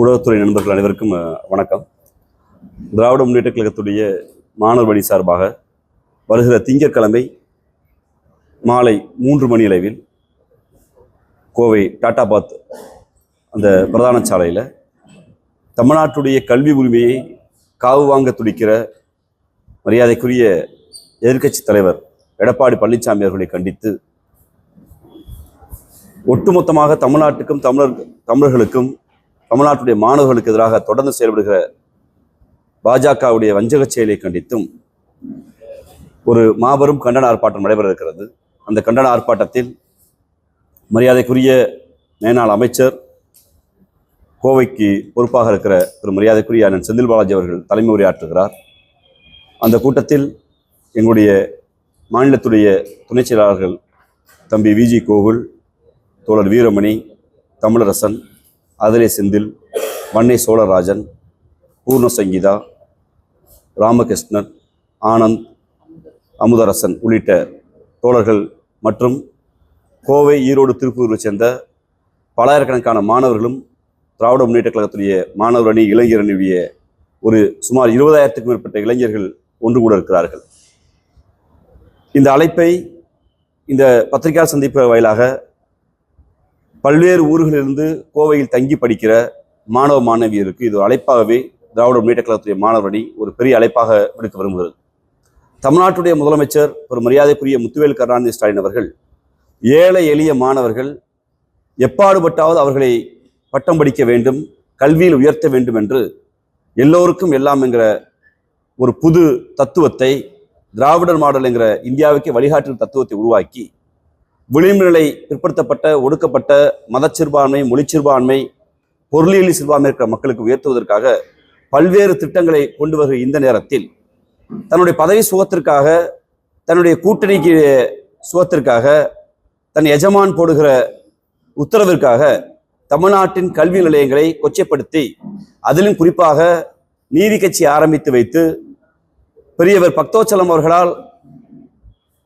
ஊடகத்துறை நண்பர்கள் அனைவருக்கும் வணக்கம். திராவிட முன்னேற்ற கழகத்துடைய மாணவர் வழி சார்பாக வருகிற திங்கட்கிழமை மாலை மூன்று மணி அளவில் கோவை டாட்டாபாத் அந்த பிரதான சாலையில் தமிழ்நாட்டுடைய கல்வி உரிமையை காவு வாங்க துடிக்கிற மரியாதைக்குரிய எதிர்க்கட்சி தலைவர் எடப்பாடி பழனிசாமி அவர்களை கண்டித்து ஒட்டுமொத்தமாக தமிழ்நாட்டுக்கும் தமிழர் தமிழர்களுக்கும் தமிழ்நாட்டுடைய மாணவர்களுக்கு எதிராக தொடர்ந்து செயல்படுகிற பாஜகவுடைய வஞ்சக செயலை கண்டித்தும் ஒரு மாபெரும் கண்டன ஆர்ப்பாட்டம் நடைபெற இருக்கிறது. அந்த கண்டன ஆர்ப்பாட்டத்தில் மரியாதைக்குரிய மேனாள் அமைச்சர் கோவைக்கு பொறுப்பாக இருக்கிற திரு மரியாதைக்குரிய அண்ணன் செந்தில் பாலாஜி அவர்கள் தலைமை உரையாற்றுகிறார். அந்த கூட்டத்தில் எங்களுடைய மாநிலத்துடைய துணைச் செயலாளர்கள் தம்பி விஜி கோகுல் தோழர் வீரமணி தமிழரசன் அதிலே செந்தில் வன்னை சோழராஜன் பூர்ண சங்கீதா ராமகிருஷ்ணன் ஆனந்த் அமுதரசன் உள்ளிட்ட தோழர்கள் மற்றும் கோவை ஈரோடு திருப்பூரை சேர்ந்த பலாயிரக்கணக்கான மாணவர்களும் திராவிட முன்னேற்ற கழகத்துடைய மாணவர் அணி இளைஞர் அணியுடைய ஒரு சுமார் இருபதாயிரத்துக்கும் மேற்பட்ட இளைஞர்கள் ஒன்று கூட இருக்கிறார்கள். இந்த அழைப்பை இந்த பத்திரிகையாளர் சந்திப்பு வாயிலாக பல்வேறு ஊர்களிலிருந்து கோவையில் தங்கி படிக்கிற மாணவ மாணவியருக்கு இது ஒரு அழைப்பாகவே திராவிட முன்னேற்ற கழகத்துடைய மாணவரணி ஒரு பெரிய அழைப்பாக விடுக்க விரும்புகிறது. தமிழ்நாட்டுடைய முதலமைச்சர் ஒரு மரியாதைக்குரிய முத்துவேல் கருணாநிதி ஸ்டாலின் அவர்கள் ஏழை எளிய மாணவர்கள் எப்பாடுபட்டாவது அவர்களை பட்டம் படிக்க வேண்டும் கல்வியில் உயர்த்த வேண்டும் என்று எல்லோருக்கும் எல்லாம் என்கிற ஒரு புது தத்துவத்தை திராவிடர் மாடல் என்கிற இந்தியாவுக்கு வழிகாட்டும் தத்துவத்தை உருவாக்கி விளிம்புநிலை பிற்படுத்தப்பட்ட ஒடுக்கப்பட்ட மதச்சிறுபான்மை மொழிச்சிறுபான்மை பொருளியல் சிறுபான்மை இருக்கிற மக்களுக்கு உயர்த்துவதற்காக பல்வேறு திட்டங்களை கொண்டு வருகிற இந்த நேரத்தில் தன்னுடைய பதவி சுகத்திற்காக தன்னுடைய கூட்டணிக்கு சுகத்திற்காக தன் எஜமான் போடுகிற உத்தரவிற்காக தமிழ்நாட்டின் கல்வி நிலையங்களை கொச்சைப்படுத்தி அதிலும் குறிப்பாக நீதி கட்சி ஆரம்பித்து வைத்து பெரியவர் பக்தோச்சலம் அவர்களால்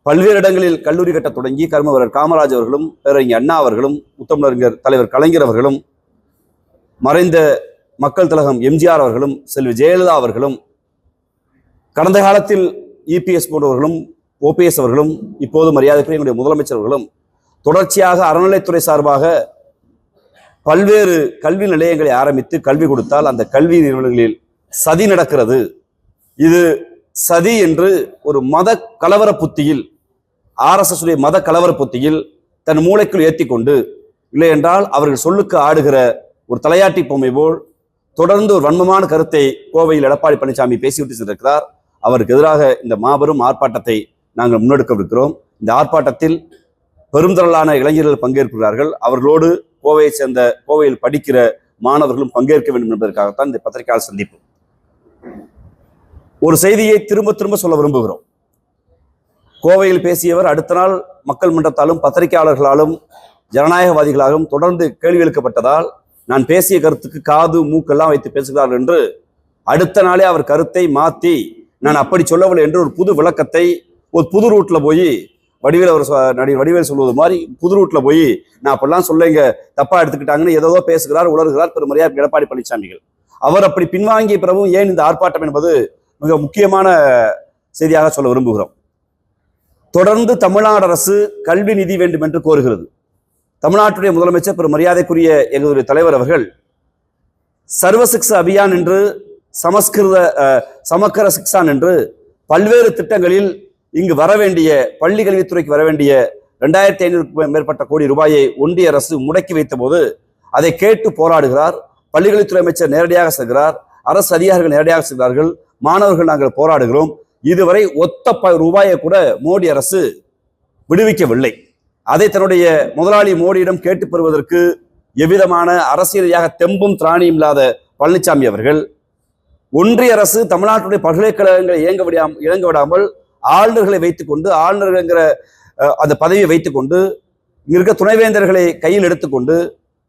பல்வேறு இடங்களில் கல்லூரி கட்ட தொடங்கி கர்மவரர் காமராஜ் அவர்களும் பேரறிஞர் அண்ணா அவர்களும் முத்தமிழறிஞர் தலைவர் கலைஞர் அவர்களும் மறைந்த மக்கள் திலகம் எம்ஜிஆர் அவர்களும் செல்வி ஜெயலலிதா அவர்களும் கடந்த காலத்தில் இபிஎஸ் போன்றவர்களும் ஓபிஎஸ் அவர்களும் இப்போது மரியாதைக்குரிய எங்களுடைய முதலமைச்சர்களும் தொடர்ச்சியாக அறநிலைத்துறை சார்பாக பல்வேறு கல்வி நிலையங்களை ஆரம்பித்து கல்வி கொடுத்தால் அந்த கல்வி நிறுவனங்களில் சதி நடக்கிறது. இது சதி என்று ஒரு மத கலவர புத்தியில் ஆர்எஸ்எஸ் உடைய மத கலவர பொத்தியில் தன் மூளைக்குள் ஏற்றி கொண்டு இல்லை என்றால் அவர்கள் சொல்லுக்கு ஆடுகிற ஒரு தலையாட்டி பொம்மை போல் தொடர்ந்து ஒரு வன்மமான கருத்தை கோவையில் எடப்பாடி பழனிசாமி பேசிவிட்டு சென்றிருக்கிறார். அவருக்கு எதிராக இந்த மாபெரும் ஆர்ப்பாட்டத்தை நாங்கள் முன்னெடுக்கவிருக்கிறோம். இந்த ஆர்ப்பாட்டத்தில் பெருந்திரளான இளைஞர்கள் பங்கேற்கிறார்கள். அவர்களோடு கோவையை சேர்ந்த கோவையில் படிக்கிற மாணவர்களும் பங்கேற்க வேண்டும் என்பதற்காகத்தான் இந்த பத்திரிகையாளர் சந்திப்பு. ஒரு செய்தியை திரும்ப திரும்ப சொல்ல விரும்புகிறோம். கோவையில் பேசியவர் அடுத்த நாள் மக்கள் மன்றத்தாலும் பத்திரிகையாளர்களாலும் ஜனநாயகவாதிகளாலும் தொடர்ந்து கேள்வி எழுக்கப்பட்டதால் நான் பேசிய கருத்துக்கு காது மூக்கெல்லாம் வைத்து பேசுகிறார் என்று அடுத்த நாளே அவர் கருத்தை மாற்றி நான் அப்படி சொல்லவில்லை என்று ஒரு புது விளக்கத்தை ஒரு புது ரூட்டில் போய் வடிவேல் அவர் சொ- நடிகர் வடிவேல் சொல்வது மாதிரி புது ரூட்டில் போய் நான் அப்படிலாம் சொல்லுங்க தப்பாக எடுத்துக்கிட்டாங்கன்னு ஏதோ பேசுகிறார் உணர்கிறார் பெருமறையார் எடப்பாடி பழனிசாமிகள். அவர் அப்படி பின்வாங்கிய பிறகும் ஏன் இந்த ஆர்ப்பாட்டம் என்பது மிக முக்கியமான செய்தியாக சொல்ல விரும்புகிறோம். தொடர்ந்து தமிழ்நாடு அரசு கல்வி நிதி வேண்டும் என்று கோருகிறது. தமிழ்நாட்டுடைய முதலமைச்சர் பெரும் மரியாதைக்குரிய எங்களுடைய தலைவர் அவர்கள் சர்வசிக்ஷா அபியான் என்று சமஸ்கிருத சமக்கர சிக்ஷான் என்று பல்வேறு திட்டங்களில் இங்கு வர வேண்டிய பள்ளி கல்வித்துறைக்கு வர வேண்டிய ரெண்டாயிரத்தி ஐநூறுக்கு மேற்பட்ட கோடி ரூபாயை ஒன்றிய அரசு முடக்கி வைத்த போது அதை கேட்டு போராடுகிறார். பள்ளிக்கல்வித்துறை அமைச்சர் நேரடியாக செல்கிறார். அரசு அதிகாரிகள் நேரடியாக செல்கிறார்கள். மாணவர்கள் நாங்கள் போராடுகிறோம். இதுவரை ஒத்த ப- ரூபாயை கூட மோடி அரசு விடுவிக்கவில்லை. அதை தன்னுடைய முதலாளி மோடியிடம் கேட்டு பெறுவதற்கு எவ்விதமான அரசியல் ரீதியாக தெம்பும் திராணியும் இல்லாத பழனிசாமி அவர்கள் ஒன்றிய அரசு தமிழ்நாட்டுடைய பல்கலைக்கழகங்களை இயங்க விடாம இயங்க விடாமல் ஆளுநர்களை வைத்துக்கொண்டு ஆளுநர்கள்ங்கிற அந்த பதவியை வைத்துக்கொண்டு இங்க இருக்க துணைவேந்தர்களை கையில் எடுத்துக்கொண்டு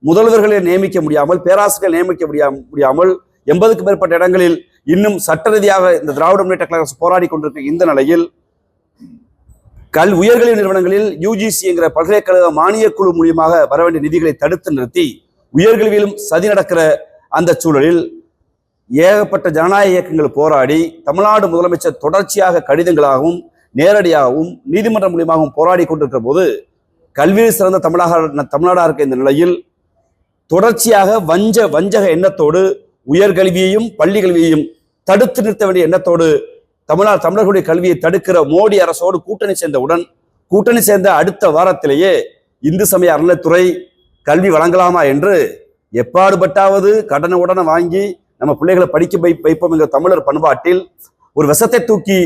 முதல்வர்களை நியமிக்க முடியாமல் பேராசிரியர்கள் நியமிக்க முடியாமல் எண்பதுக்கு மேற்பட்ட இடங்களில் இன்னும் சட்ட ரீதியாக இந்த திராவிட முன்னேற்ற கழக அரசு போராடி கொண்டிருக்க இந்த நிலையில் கல் உயர்கல்வி நிறுவனங்களில் யூஜிசி என்கிற பல்கலைக்கழக மானியக் குழு மூலியமாக வர வேண்டிய நிதிகளை தடுத்து நிறுத்தி உயர்கல்வியிலும் சதி நடக்கிற அந்த சூழலில் ஏகப்பட்ட ஜனநாயக இயக்கங்கள் போராடி தமிழ்நாடு முதலமைச்சர் தொடர்ச்சியாக கடிதங்களாகவும் நேரடியாகவும் நீதிமன்றம் மூலியமாகவும் போராடி கொண்டிருக்கிற போது கல்வியில் சிறந்த தமிழக தமிழ்நாடாக இருக்க இந்த நிலையில் தொடர்ச்சியாக வஞ்ச வஞ்சக எண்ணத்தோடு உயர்கல்வியையும் பள்ளி கல்வியையும் தடுத்து நிறுத்த வேண்டிய எண்ணத்தோடு தமிழ்நாடு தமிழர்களுடைய கல்வியை தடுக்கிற மோடி அரசோடு கூட்டணி சேர்ந்தவுடன் கூட்டணி சேர்ந்த அடுத்த வாரத்திலேயே இந்து சமய அறநிலைத்துறை கல்வி வழங்கலாமா என்று எப்பாடுபட்டாவது கடனை உடனே வாங்கி நம்ம பிள்ளைகளை படிக்க வை வைப்போம் என்ற தமிழர் பண்பாட்டில் ஒரு விஷத்தை தூக்கி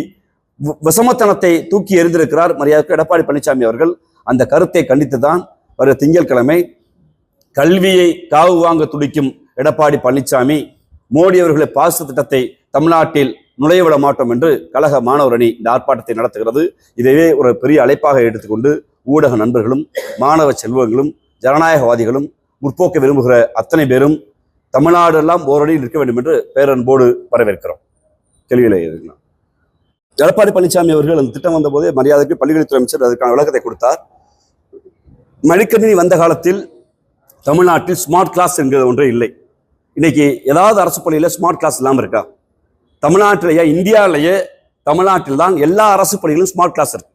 வ- விஷமத்தனத்தை தூக்கி எறிந்திருக்கிறார் மரியாதைக்கு எடப்பாடி பழனிசாமி அவர்கள். அந்த கருத்தை கண்டித்து தான் வர திங்கட்கிழமை கல்வியை காவு வாங்க துடிக்கும் எடப்பாடி பழனிசாமி மோடி அவர்களை பாச திட்டத்தை தமிழ்நாட்டில் நுழைய விட மாட்டோம் என்று கழக மாணவர் அணி இந்த ஆர்ப்பாட்டத்தை நடத்துகிறது. இதையே ஒரு பெரிய அழைப்பாக எடுத்துக்கொண்டு ஊடக நண்பர்களும் மாணவ செல்வங்களும் ஜனநாயகவாதிகளும் முற்போக்க விரும்புகிற அத்தனை பேரும் தமிழ்நாடு எல்லாம் ஓரடியில் நிற்க வேண்டும் என்று பேரன்போடு வரவேற்கிறோம். கேள்விகளை எதுக்கலாம் எடப்பாடி பழனிசாமி அவர்கள் அந்த திட்டம் வந்தபோதே மரியாதைக்கு பள்ளிக்கல்வித்துறை அமைச்சர் அதற்கான விளக்கத்தை கொடுத்தார். மடிக்கணினி வந்த காலத்தில் தமிழ்நாட்டில் ஸ்மார்ட் கிளாஸ் என்கிற ஒன்றே இல்லை. இன்னைக்கு ஏதாவது அரசு பள்ளியில் ஸ்மார்ட் கிளாஸ் இல்லாமல் இருக்கா? தமிழ்நாட்டிலேயே இந்தியாவிலேயே தமிழ்நாட்டில் தான் எல்லா அரசு பள்ளிகளிலும் ஸ்மார்ட் கிளாஸ் இருக்கு.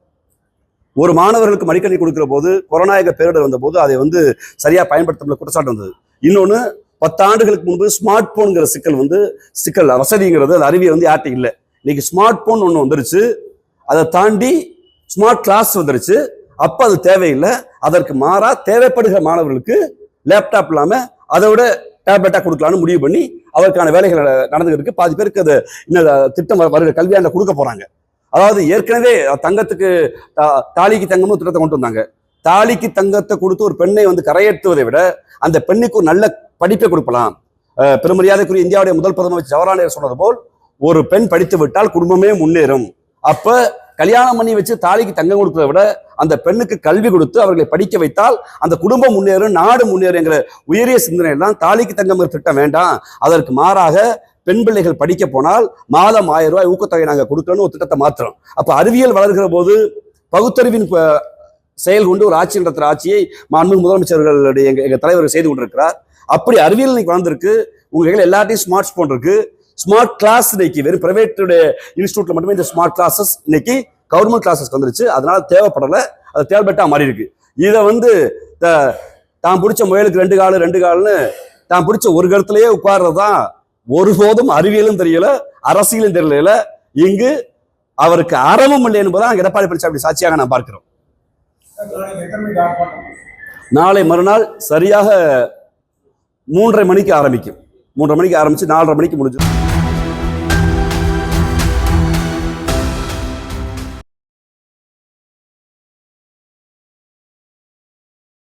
ஒரு மாணவர்களுக்கு மடிக்கணினி கொடுக்கிற போது கொரோனாயக பேரிடர் வந்த போது அதை வந்து சரியாக பயன்படுத்த குற்றச்சாட்டு வந்தது. இன்னொன்று பத்தாண்டுகளுக்கு முன்பு ஸ்மார்ட் போனுங்கிற சிக்கல் வந்து சிக்கல் வசதிங்கிறது அது அறிவியல் வந்து யார்கிட்ட இல்லை. இன்னைக்கு ஸ்மார்ட் போன் ஒன்று வந்துருச்சு அதை தாண்டி ஸ்மார்ட் கிளாஸ் வந்துருச்சு அப்போ அது தேவையில்லை. அதற்கு மாறா தேவைப்படுகிற மாணவர்களுக்கு லேப்டாப் இல்லாமல் அதை விட டேப்லெட்டாக கொடுக்கலான்னு முடிவு பண்ணி அதற்கான வேலைகள் நட- நடந்துகிட்டு பாதி பேருக்கு அது இன்னும் திட்டம் வருகிற கல்வியாண்டில் கொடுக்க போகிறாங்க அதாவது ஏற்கனவே தங்கத்துக்கு தாலிக்கு தங்கமும் திட்டத்தை கொண்டு வந்தாங்க. தாலிக்கு தங்கத்தை கொடுத்து ஒரு பெண்ணை வந்து கரையேற்றுவதை விட அந்த பெண்ணுக்கு ஒரு நல்ல படிப்பை கொடுக்கலாம். பெருமரியாதைக்குரிய இந்தியாவுடைய முதல் பிரதமர் ஜவஹர்லால் சொன்னது போல் ஒரு பெண் படித்து விட்டால் குடும்பமே முன்னேறும். அப்போ கல்யாணம் பண்ணி வச்சு தாலிக்கு தங்கம் கொடுக்கிறத விட அந்த பெண்ணுக்கு கல்வி கொடுத்து அவர்களை படிக்க வைத்தால் அந்த குடும்பம் முன்னேறும் நாடு முன்னேறுங்கிற உயரிய சிந்தனை எல்லாம் தாலிக்கு தங்கம் திட்டம் வேண்டாம். அதற்கு மாறாக பெண் பிள்ளைகள் படிக்க போனால் மாதம் ஆயிரம் ரூபாய் ஊக்கத்தொகை நாங்கள் கொடுக்கணும்னு ஒரு திட்டத்தை மாத்துறோம். அப்போ அறிவியல் வளர்கிற போது பகுத்தறிவின் செயல் கொண்டு ஒரு ஆட்சி நடத்துகிற ஆட்சியை மாண்பு முதலமைச்சர்களுடைய எங்கள் எங்கள் தலைவர் செய்து கொண்டிருக்கிறார். அப்படி அறிவியல் இன்னைக்கு வளர்ந்துருக்கு. உங்கள் கையில் எல்லாத்தையும் ஸ்மார்ட் ஃபோன் இருக்குது ஸ்மார்ட் கிளாஸ் இன்னைக்கு வெறும் பிரைவேட்டுடைய இன்ஸ்டியூட்ல மட்டுமே இந்த ஸ்மார்ட் கிளாஸஸ் இன்னைக்கு கவர்மெண்ட் கிளாஸஸ் வந்துருச்சு. அதனால தேவைப்படலை. அது தேவைப்பட்டா மாறி இருக்கு. இதை வந்து த- தான் பிடிச்ச முயலுக்கு ரெண்டு காலு ரெண்டு கால்னு தான் பிடிச்ச ஒரு கருத்துலயே உட்கார்றது தான் ஒருபோதும் அறிவியலும் தெரியல அரசியலும் தெரியல. இங்கு அவருக்கு அறமும் இல்லை என்பதான் எடப்பாடி பழனிசாமி சாட்சியாக நான் பார்க்கிறோம். நாளை மறுநாள் சரியாக மூன்றரை மணிக்கு ஆரம்பிக்கும். மூன்றரை மணிக்கு ஆரம்பிச்சு நாலரை மணிக்கு முடிஞ்சிடும்.